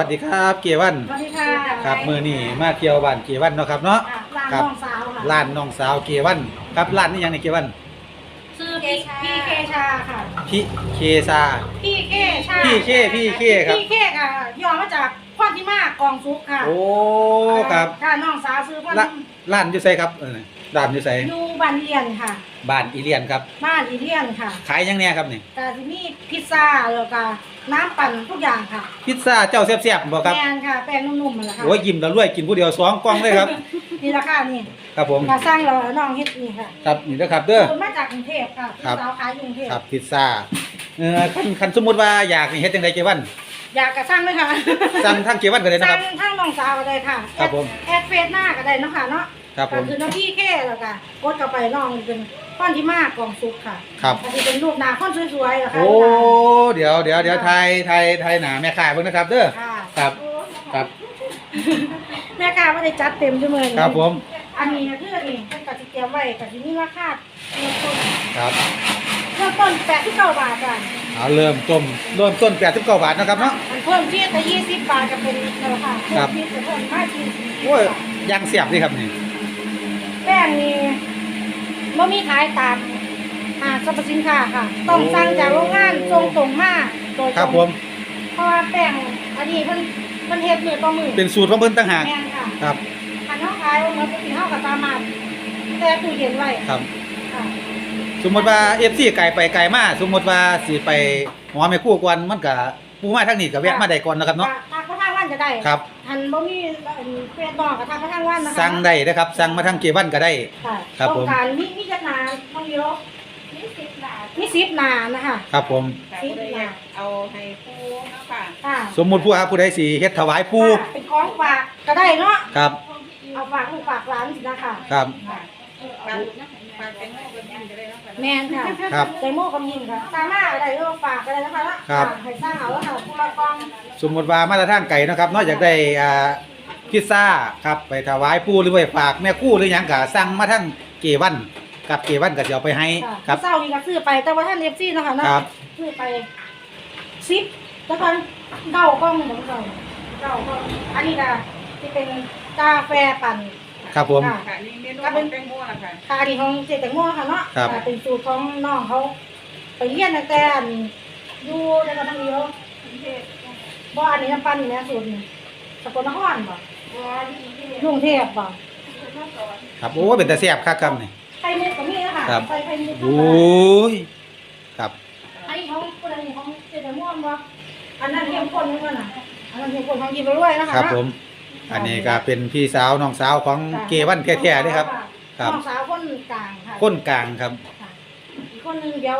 สวัสดีครับเกวันสวัสดีค่ะครับมือนี่มาเที่ยวบ้านเกวันเนาะครับเนาะค่ะร้านครับน้องสาวค่ะร้านน้องสาวเกวันครับร้านนี้ยังในเกวันชื่อพี่พี่เคชาค่ะ พี่เคซา พี่เคชาพี่เคพี่เคครับ พี่เคค่ะย่อมาจากพรทิมากองซุกค่ะโอ้ครับค่ะน้องสาวซื้อพรร้านร้านอยู่ไสครับเออ ร้านอยู่ไสอยู่บ้านเรียนค่ะ บ้านอีเลียนครับ บ้านอีเลียนค่ะขายยังแน่ครับนี่แต่ที่มีพิซซ่าแล้วก็น้ำปั่นทุกอย่างค่ะพิซซ่าเจ้าแซ่บๆบ่ครับแป้งค่ะแป้งนุ่มๆนั่นแหละค่ะโอ้ยยิ้มแล้วรวยกินผู้เดียวสองกล่องเลยครับ นี่ราคานี่ครับผมมาสร้างเราน้องเฮ็ดนี่ค่ะครับนี่นะครับเด้อ คนมาจากกรุงเทพค่ะครับพี่สาวขายอยู่กรุงเทพครับพิซซ่าเออคันคันสมมุติว่าอยากนี่เฮ็ดจังไดเกวันอยากกระสร้างไหมคะสั่งทางเกวันก็ได้สนะคร้ารังบ ทางน้องสาวก็ได้ค่ะครับผม แอดเฟซหน้าก็ได้เนาะค่ะเนาะ ครับผมก็คือน้องพี่แค่แล้วก็กดเข้าไปน้องเป็นป้อนที่มากกล่องซุปค่ะครับอันนี้เป็นรูปหน้าคนสวยๆเหรอคะโอ้ เดี๋ยวเดี๋ยวเดี๋ยวไทยไทยไทยหนาแม่ขายเพิ่งนะครับ เด้อ ค่ะครับ ครับ แม่ค้าไม่ได้จัดเต็มใช่ไหมครับผม อันนี้นะคืออันนี้เป็นกะทิเตรียมไว้กะทินี่ราคาเริ่มต้นครับ เริ่มต้นแปดที่เก้าบาทจ้ะเอาเริ่มต้นเริ่มต้นแปดสิบเก้าบาทนะครับเนาะ มันเพิ่มที่แต่ยี่สิบบาทจะเป็นราคาเพิ่ครัมบที่จะเพิ่มห้าชิ้นโอ้ยยางเสียบนี่ครับนี่แป้ งนี่ไม่มีขายตามอ่าสรรพสินค้าค่ะ ต้องสั่งจากโรงงานส่งตรงมาโดยตครรับงผมเพราะว่าแป้งอันนี้มันมันเฮ็ดมือต่อมือเป็นสูตรของเพิ่นต่างหากแม่นค่ะครับคันเฮาขายว่ามันสิเฮาก็สามารถแช่ตู้เย็นไว้ครับ ค่ะสมมติว่าเอฟซีไก่ไปไก่มาสมมติว่าสิไปหอแม่คู่กวนมันก็ปูมาทางนี้ก็แวะมาได้ก่อนนะครับเนาะทางเขาทางวันจะได้ ครับ ทันบ่มีเฟซดอกกับทางเขาทางวันนะคะสั่งได้นะครับสั่งมาทางเกวันก็ได้ ค่ะครับผม ต้องการมีมีจักหนาบางเดียวมี10หนามี10หนานะคะ ครับผมสิบหนาเอาให้ปูเนาะค่ะค่ะสมมุติผู้หาผู้ใดสิเฮ็ดถวายปูค่ะเป็นของฝากก็ได้เนาะ ครับเอาฝากลูกฝากหลานสินะคะ ครับปลาปลาเป็นโม่เป็นยังจะได้เนาะค่ะ แม่นค่ะครับแตงโมกับยินค่ะสามารถอะไรก็ฝากก็ได้นะคะครับ ฝากให้สร้างเอาแล้วค่ะผู้ละกองสมมติว่ามาตรฐานไก่นาะครับนอกจากได้อ่าพิซซ่าครับไปถวายปู่หรือไปฝากแม่กู้หรือหยังก็สั่งมาทั้งเกวันกับเกวันก็จะเอาไปให้ค่ะครับ เศร้านี่ก็ซื้อไปแต่ว่าท่านเอฟซีเนาะคะเนาะครับ ซื้อไปซิปแล้วก็เก้ากล้องเหมือนกันเก้ากล้องอันนี้ก็ที่เป็นกาแฟปั่น ครับผมค่ะค่ะนี่เมนูของแตงโมล่ะค่ะค่ะอันนี้ของเจแตงโมค่ะเนาะครับค่ะเป็นสูตรของน้องเขาไปเรียนตั้งแต่อันอยู่ในกระทั่งเดียวบ่อันนี้น้ำปั่นนี่นะสูตรนี่สกลนครบ่กรุงเทพบ่ครับโอ้เป็นแต่แซ่บคักครับนี่ ไข่มุกก็มีนะคะครับใส่ไข่มุกโอ้ยครับอันนี้ของคนอันนี้ของเจแตงโมบ่อันนั้นเข้มข้นเหมือนกันน่ะอันนั้นเข้มข้นของกินไปด้วยนะคะครับเนาะผม อันนี้ก็เป็นพี่สาวน้องสาวของเกวันแท้ๆเด้ครับ ครับ น้องสาวคนกลางค่ะคนกลางครับ ค่ะอีกคนหนึงเดี๋ยว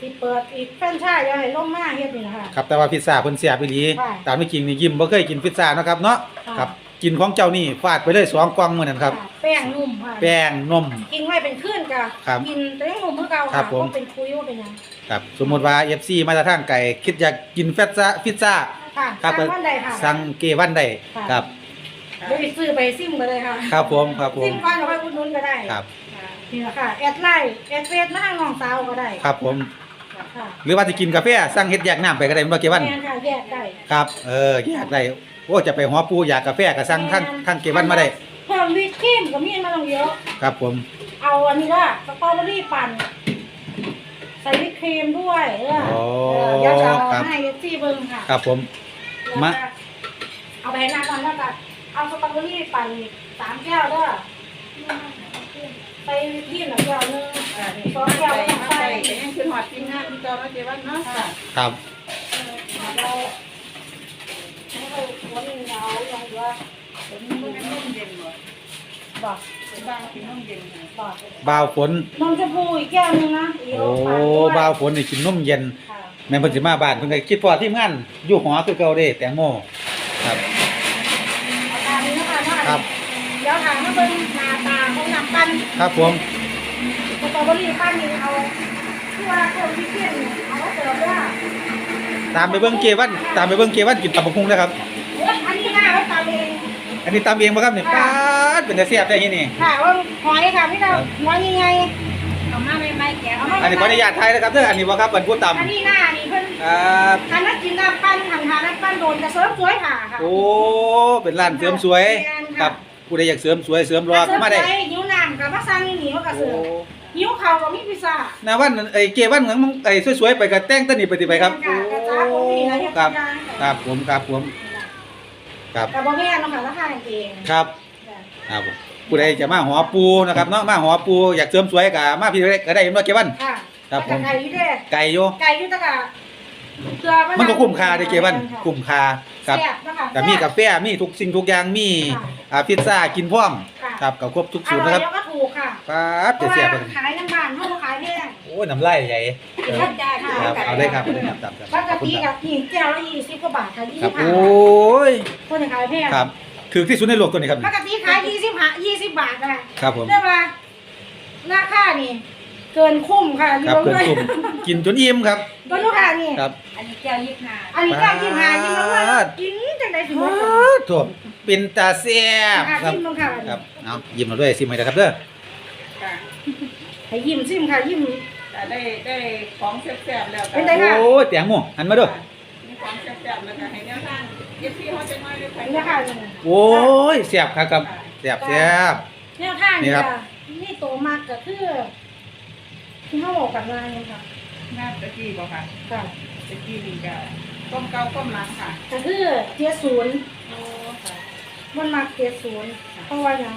สิเปิดอีกแฟรนไชส์เดี๋ยวให้ลงมาเฮ็ดนี่นะคะ ครับแต่ว่าพิซซ่าเพิ่นแซ่บอีหลีค่ะตามที่จริงนี่ยิ้มบ่เคยกินพิซซ่าเนาะครับเนาะค่ะ ครับ กินของเจ้านี่ฟาดไปเลยสองกล่องมื้อนั้นครับะแป้งนุ่มค่ะแป้งนม กินไว้เป็นคืนกะครับกินแต่ยังนุ่มเมื่อเก่าครัค่ะบผม บ่เป็นคุยว่าเป็นหยังครับสมมุติว่า FC มาจากทางไก่คิดอยากกินพิซซ่าพิซซ่าค่ะครับสั่งวันใดค่ะ สั่งเกวันได้ค่ะ ครับ เดี๋ยวไปซื้อไปซิมก็ได้ค่ะครับผมครับผซิมมก่อนเดี๋ยวค่อยอุดหนุนก็ได้ครับ นี่แหละค่ะแอดไลน์แอดเฟซมาทางน้องสาวก็ได้ครับผมค่ะหรือว่าจะกินกาแฟสั่งเฮ็ดแยกน้ำไปก็ได้บ่เกวันแม่นค่ะแยกได้ครับเออแยกได้โอ้จะไปหัวปูอยากกาแฟก็สั่งทางทางเกวันมาได้ เพิ่มวิปครีมก็มีมาลงเยอะ ครับผม เอาอันนี้ละสตรอเบอรี่ปั่น ใส่วิปครีมด้วยเออโอ้เออเดี๋ยวจะเอาครับ ให้เอฟซีเบิ้งค่ะครับผมมาเอาไปให้น้าก่อนแล้วก็เอาสตรอเบอรี่ปั่นสามแก้วเด้อไปวิปครีมหนึ่งแก้วหนึงอ่านี่ใส่ใส่แต่ยังคือหอดทีมงานที่เก่าเนาะเจ๊วันเนาะค่ะครับ เราไม่เคยวันนี้เอาอย่างเดียวเป็นนุ่มเย็นบ่ บอกเป็นบ้างกินนุ่มเย็นค่ะบอกบ่าวฝน นมชมพูอีกแก้วหนึงนะอีกโอ้ปั่นด้วยบ่าวฝนนี่กินนมเย็น ค่ะแม่นเพิ่นสิมาบ้านเพิ่นก็คิดพอทีมงานอยู่หอคือเก่าเด้แตงโมครับ เอาตามนี้นะคะว่าครับ เดี๋ยวถามว่าเป็นหน้าตาของน้ำปั้นครับผม สตรอเบอรี่ปั้นนี่เอาที่ว่าเครื่องที่เพี้ยนเนี่ยเอาไว้เสิร์ฟว่าตามไปเบิ่งเกวันตามไปเบิ่งเกวันกินตำบักหุ่งนะครับเอ้ยอันนี้หน้าไว้ตามเอง อันนี้ตามเองบ่ครับนี่ป๊าด เป็นแต่แซ่บได้ที่นี่ ค่ะว่าหอยค่ะพี่เราครับหอยยังไงเอามาใหม่ๆแกะเอาเอามาอันนี้ขออนุญาตถ่ายนะครับเด้ออันนี้บ่ครับเป็นผู้ตำอันนี้หน้านี่เพิ่นครับคันนักกินน้ำปั้นหันหาน้ำปั้นโดนจะเสริมสวยค่ะค่ะโอ้เป็นร้านเสริมสวยแม่นค่ะครับผู้ใดอยากเสริมสวยเสริมรอเสริมมาได้สวยหิวน้ำกับมาสั่งนี่หนีเขาก็โอ้เสือหิวเขาวก็มีพิซซ่านาวันไอ้เกวันเหมือนมึงไอ้สวยๆไปกับแต่งตะนี่ไปติไปครับแม่นค่ะกระจ้าผมมีนะเฮ็ดครับทุกอย่างครับผมครับผมครับกับบ่แม่นเนาะค่ะราคาเองครับ ครับผมผู้ใดจะมาหอปูนะครับเนาะมาหอปูอยากเสริมสวยก็มาพี่ก็ได้เห็นว่าเกวัน ค่ะครับผมแต่ไก่อยู่เด้ไก่โยไก่อยู่แตะกะเกลือมันก็คุ้มค่าเด้เกวันคุ้มค่าครับแซ่บนะคะแต่มีกาแฟมีทุกสิ่งทุกอย่างมีค่ะอ่าพิซซ่ากินพร้อมค่ะครับกับครบทุกอสูตรร่อยนะครับแล้วก็ถูกค่ะครับเพจะราะเสียบว่าขายน้ำบ้านเฮาบ่ขายแพงโอ้ยน้ำลายใหญ่เออเข้าใจค่ะครับเอาเลยครับเอาเลยครับครับครับปกขอบคุณติคกัรับบนี่แก้วละ20กว่าบาทค่ะครับ25โอ้ยคนขายแพงครับ คือที่สุดในโลกตัวนี้ครับปกติขาย25 20บาทค่ะครับผมได้ว่าราคานี่ เกินคุ้มค่ะครับเกินคุ้มกินจนอิ่มครับก็ลูกค้านี่ ครับ อันนี้แก้วยี่ห้าอันนี้ก็กินหากินแล้วว่าบาทกินจังได๋สิหมดถั่วเป็นตาแซ่บค่ะครับกินลงค่ะ ครับเอายิ้มมาด้วยซิมให้นะครับเด้อค่ะให้ยิ้มซิมค่ะยิ้ม แต่ได้ได้ของแซ่บๆแล้วเป็นไงคะโอ้ยแตงโมหันมาด้วยมีของแซ่บๆแล้วก็ให้แนวทาง เย็บพี่เขาจะน้อยได้ไปนี่ค่ะนี่โอ้ยแซ่บครับครับแซ่บแซ่บแนวทางนี่นี่ครับค่ะนี่โตมากก็คือที่เขาบอกกันมาเนี่ยค่ะหน้าตะกี้บ่ค่ะค่ะตะกี้นี่ก็ก้มเก่าก้มหลังค่ะก็คือเทียศูนย์โอ้ค่ะมันมาเทียศูนย์เพราะว่าอย่าง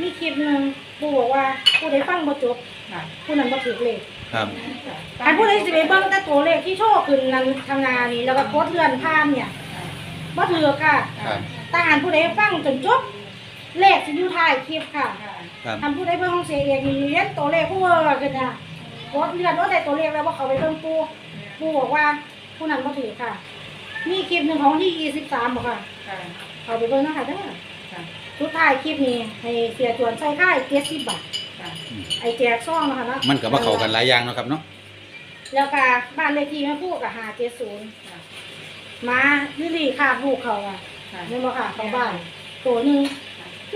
มีคลิปหนึ่งผู้บอกว่าผู้ใดฟังบ่จบค่ะผู้นั้นบ่ถือเลขครับอันผู้ใดสิไปเบิ่งแต่ตัวเลขที่โชว์ขึ้นนั้นทางงานนี่แล้วก็กดเลื่อนผ่านเนี่ย บ่ถือค่ะครับแต่อันผู้ใดฟังจนจบเลขสิอยู่ท้ายคลิปค่ะค่ะครับ ทำผู้ใดเบิ่งของเสียเองนี่เรียนตัวเลขผู้เบิ่งกันน่ะกดเลื่อนว่าได้ตัวเลขแล้วว่าเขาไปเบิ่งปูปูบอกว่าผู้นั้นบ่ถือค่ะ มีคลิปหนึ่งของที่23บ่ค่ะ ค่ะ เขาไปเบิ่งเนาะคะเด้อค่ะ สุดท้ายคลิปนี้ให้เสียจวนใส่ค่าย70บาท ค่ะ ไอ้แจกซองเนาะคะเนาะมันก็มาเข้ากันหลายอย่างเนาะครับเนาะ แล้วก็บ้านเลขที่แม่พูดกับ570ค่ะ มาลิลี่คาบลูกเขาอะค่ะนี่บ่ค่ะเขาบ้านตัวหนึง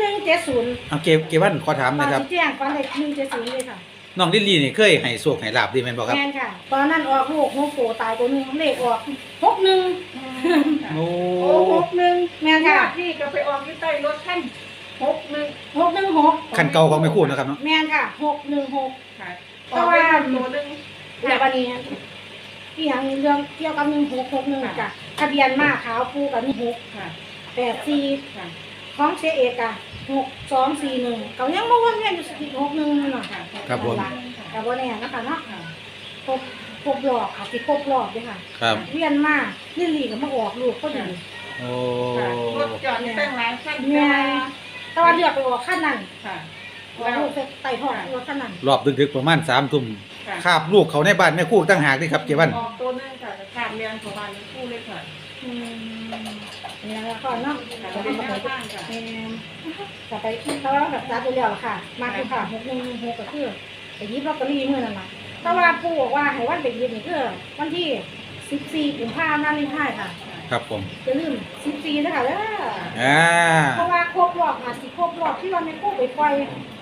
170เอาเกเกวันขอถามตหอนะนครับ ที่แจ้งฟันเลข170เลยค่ะน้องลิลลี่นี่เคยให้โชคให้ลาบดีแม่นบ่ครับ แม่นค่ะ ตอนนั้นออกลูกหกโผตายตัวหนึงเลขออกหกหนึ่งโอ้ โอ้หกหนึ่งแม่นค่ะค่ะพี่ก็ไปออกที่ใต้รถขั้นหกหนึ่งหกหนึ่งหกคันเก่าของแม่คู่นะครับเนาะ แม่นค่ะหกหนึ่งหก ค่ะเพราะว่าตัวหนึ่งแล้ววันนี้อีหยังเรื่องเกี่ยวกับหนึ่งหกหกหนึ่งจ้ะ ทะเบียนมาขาวปูกับหนึ่งหกค่ะแปดสี่ค่ะของเสียเอกอะหกสองสี่หนึ่งเขายังมาวนเวียนอยู่สิหกหนึ่งนั่นน่ะค่ะครับผมแต่ว่าแน่นะคะเนาะค่ะครบครบรอบอาจจะครบรอบด้วยค่ะครับเวียนมานี่ลีก็มาออกลูกก็ดีโอ้ค่ะรถจอดตั้งหลายขั้นแม่แต่ว่าเลือกไปออกขั้นนั้นค่ะ ออกลูกไต่ทอดรถขั้นนั้นรอบดึกๆประมาณ3ทุ่มค่ะคาบลูกเขาในบ้านแม่คู่ตั้งหากนี่ครับเกวันออกตัวหนึงค่ะขาดเรียนของวันคู่เลยค่ะอืมนี่ละก่อนเนาะค่ะจะเป็นทำแนอะไรวทางค่ะแม่จะไปเขาแบบตาตัวเดียวค่ะ มาคือค่ะหกหนึ่งหกก็คือไปยิบลอตเตอรี่มื่อนั่นแหละแต่ว่าปู่บอกว่าให้วันไปยิบนี่คือวันที่สิบสี่กุมภาพันธ์นั่นนี่ให้ค่ะ ครับผมจะลืมสิบสี่นะคะเด้ออ่าเพราะว่าครบรอบอาจสิครบรอบที่เราไม่คู่ไปปล่อย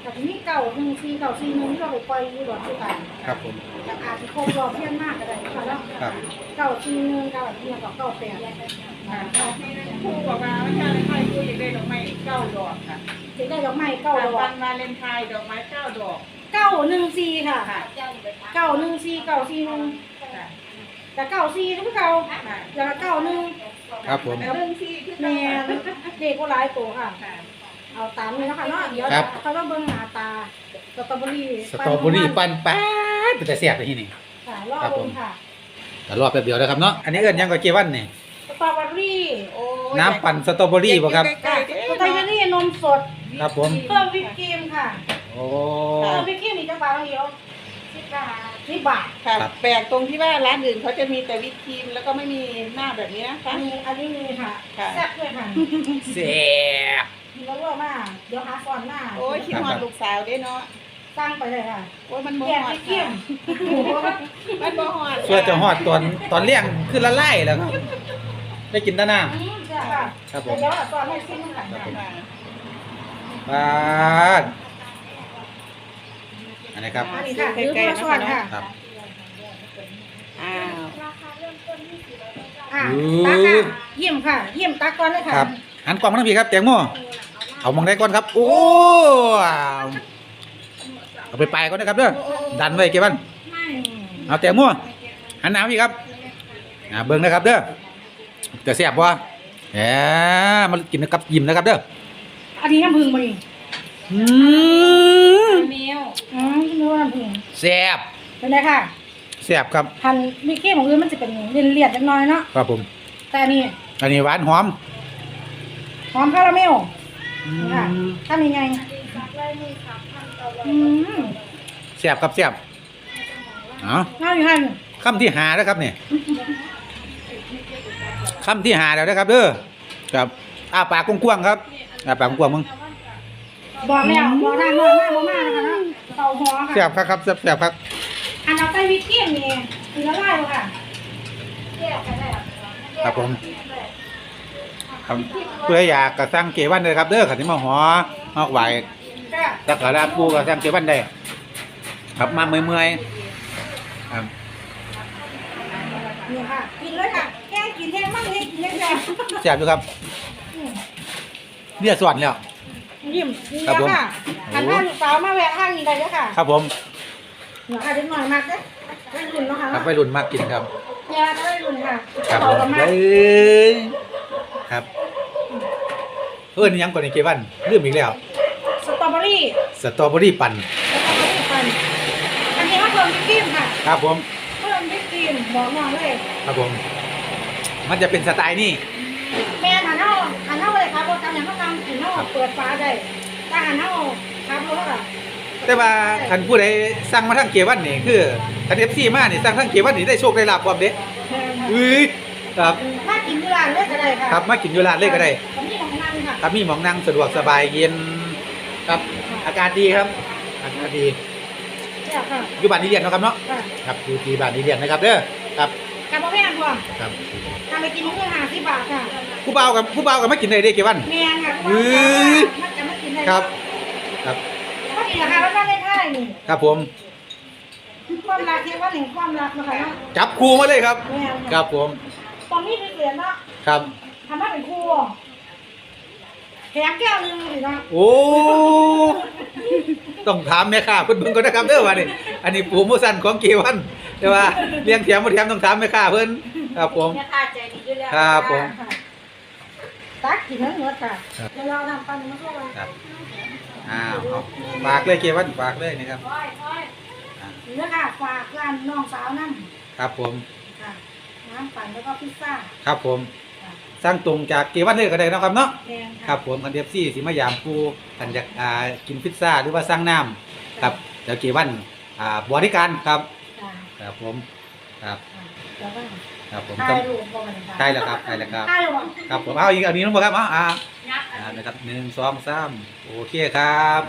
แต่ทีนี้เก่าหนึ่งสี่เก่าสี่หนึ่งที่เราไปปล่อยอยู่หลอดสุดท้ายครับผมแต่อาจจะครบรอบเพี้ยนมากก็ได้ค่ะเนาะครับเก่าสี่หนึ่งเก่าที่เราเก่าแปดค่ะคู่บอกว่าวันที่ใครคู่อยากได้ดอกไม้เก้าดอกค่ะจะได้ดอกไม้เก่าดอวักนวาเลนไทน์ดอกไม้เก้าดอกเก้าหนึ่งสี่ค่ะค่ะเก้าหนึ่งสี่เก้าสี่หนึ่งค่ะ แต่เก้าสี่ทุกเก้าค่ะแล้วก็เก้าหนึ่งครับผม เรื่องที่คือแม่เด็กก็หลายตัวค่ะ ค่ะ เอาตามนี้นะคะเนาะเดี๋ยวครับ เขาต้องเบิ่งหน้าตาสตรอเบอรี่สตรอเบอรี่ปั่นแป๊ดเป็นแต่แซ่บเลยที่นี่ค่ะรอครับบผมนค่ะแต่รอบแป๊บเดียวนะครับเนาะอันนี้เอิ้นหยังก็เกวันนี่สตรอเบอรี่โอ้น้ำปั่นสตรอเบอรี่บ่ครับใกล้ๆสตรอเบอรี่นมสดครับผม เพิ่มวิปครีมค่ะโอ้เพิ่มวิปครีมอีกจังบาทเดียวสิบบาท สิบบาทค่ะ ครับ แปลกตรงที่ว่าร้านอื่นเขาจะมีแต่วิปครีมแล้วก็ไม่มีหน้าแบบนี้นะคะอันนี้อันนี้มีค่ะค่ะ แซ่บด้วยค่ะแซ่บมีแล้วว่ามาเดี๋ยวหาฟอนหน้าโอ้ยคิดฮอดลูกสาวเด้เนาะตั้งไปเลยค่ะโอ้ยมันบ่แยกฮอวิดปครีมมันบ่ฮอดส่วนจะฮอดตอนตอนเลี้ยงคือละลายแล้วครับ ได้กินแตะน้อืมจ้ะค่ะครับผมเดี๋ยวสอนให้ซิมค่ะค่ะำปาด อันนี้ครับอันนี้ค่ะคือตัวส่วนค่ะครับ อ้าวอะอืมตาค่ะยิ้มค่ะ เยี่ยมตาก่อนเลยค่ะครับหันกล้องมาทางพี่ครับแตงโมเอามองได้ก่อนครับ โอ้เอาไปปลายก่อนนะครับเด้อดันไว้เก็บมันไม่เอาแตงโมหันหน้ามาพี่ครับอ่าเบิ่งนะครับเด้อจะแซ่บบ่แหมมากินนะครับยิ้มนะครับเด้ออันนี้น้ำผึ้งมาดิอืม เมียวอืมไม่รู้ว่าน้ำผึ้งแซ่บเป็นไงค่ะแซ่บครับพันมีเข้มของอื่นมันจะเป็นเลียดๆจักหน้อยเนาะครับผม แต่อันนี่อันนี้หวานหอมหอมคาราเมลอืค่ะมทำยังไงอืมแซ่บครับแซ่บเอ๋อน่าอยู่ให้คำที่หาแล้วครับเนี่ยคำที่หาแล้วนะครับเด้อครับอ้าปากกว้างๆครับอ้าปากกว้างๆมึง บอกแล้วบอกได้บอกมากบอกมากนะคะเนาะเตาหัวแซ่ค่ะบครับครับแซ่บแซ่บครับอันเอาไปวิกกี้นี่คือละลายเลยค่ะครับผมครับเพื่ออยากกระสั่งเกวันเลยครับเด้อขันที่มาหอหอกไหวก็ตะกร้าปูกระสั่งเกวันได้ครับมาเมื่อยๆครับนี่ค่ะกินเลยค่ะแค่กินแค่มั่งให้กินแค่แซ่บแซ่บอยู่ครับอืมเรียกสวนแล้ว ยิ้มนี่ครับผมค่ะอันนั้นลูกสาวมาแวะห้างนี่ได้เลยค่ะครับผมเดี๋ยวค่ะเด็กหน่อยมากเด้อได้รุ่นเนาะค่ะครับไปรุ่นมากกินครับ เนี่ยก็ได้รุ่นค่ะครับต่อผมกันมาเอ้ยครับเอิ้นอิหยังก่อนในเกวันลืมอีกแล้ว สตรอเบอรี่สตรอเบอรี่ปั่นสตรอเบอรี่ปั่นอันนี้ก็เพิ่มวิปครีมค่ะครับผมเพิ่มวิปครีมบอกน้องเลยครับผม มันจะเป็นสไตล์นี่แม่หันเอาหันเอาเลยครับโปรแกรมอย่างเขาทำ ถึงเอาเปิดฟ้าได้ถ้าหันเอาครับรถอะแต่ว่าคันผู้ใดสั่งมาทั้งเกวันนี่คือคันเอฟซีมานี่สั่งทั้งเกวันนี่ได้โชคได้ลาบความเด้อุ้ยครับมากินที่ร้านเลยก็ได้ค่ะครับมากินอยู่ร้านเลยก็ได้ผมนี่ของนั่งค่ะครับมีหมองนั่งสะดวกสบายเย็นครับ อากาศดีครับอากาศดี เนี่ยค่ะอยู่บ้านนี้เรียนเนาะครับเนาะค่ะ ครับอยู่ที่บ้านนี้เรียนนะครับเด้อครับ กับพ่อแม่พวงครับทำไปกินเพื่อหาสิบบาทค่ะผู้เบากับผู้เบากับไม่กินได้เด้เกวันแม่ค่ะเฮ้ยมันจะมากินได้ครับ ครับก็ดีนะคะแล้วก็ได้ท่ายนี่ครับผมความรักเรียกว่าหนึ่งความรักนะคะเนาะจับครูมาเลยครับแม่ครับผมตรงนี้เป็นเหรียญเนาะครับทำให้เป็นครูแถมแก้วหนึงสิเนาะโอ้ต้องถามแม่ค้าเพิ่นเบิ่งก่อนนะครับเด้อว่านี่อันนี้โปรโมชั่นของเกวัน แต่ว่าเลี้ยงแถมบ่แถมต้องถามแม่ค้าเพิ่นครับผมแม่ค้าใจดีอยู่แล้วครับผม ค่ะตักกินทั้งหมดค่ะครับเดี๋ยวเราทำปันมาเข้าไปครับ อ้าวเอาฝากเลยเกวันฝากเลยนะครับนี่นะคะฝากร้านน้องสาวนั่นครับผม ค่ะน้ำปั่นแล้วก็พิซซ่าครับผม ค่ะสร้างตรงจากเกวันเลยก็ได้เนาะครับเนาะ แดงค่ะครับผมคันเดฟซี่สิมายามปูคันอยากอ่ากินพิซซ่าหรือว่าสร้างน้ำครับเดี๋ยวเกวันอ่าบริการครับ ค่ะครับผมครับค่ะแล้วก็ครับผมถ่ายรูปบ่กันค่ะใช่แล้วครับใช่แล้วครับถ่ายรูปบ่ครับผมเอาอีกอันนี้น้องบอกครับเอาอ่า ยักษ์อ่านะครับหนึ่งสองสามโอเคครับ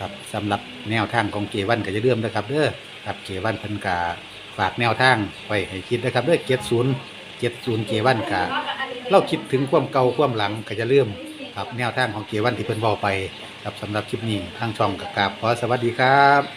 ครับสำหรับแนวทางของเกวันก็จะเริ่าลืมนะครับเด้อครับเกวันเพิ่นกาฝากแนวทางไว้ให้คิดนะครับเด้อเจ็ดศูนย์เจ็ดศูนย์เกวันกาเราคิดถึงความเก่าความหลังก็จะเริ่าลืมครับแนวทางของเกวันที่เพิ่นบอกไปครับสำหรับคลิปนี้ทางช่องกับกราบขอสวัสดีครับ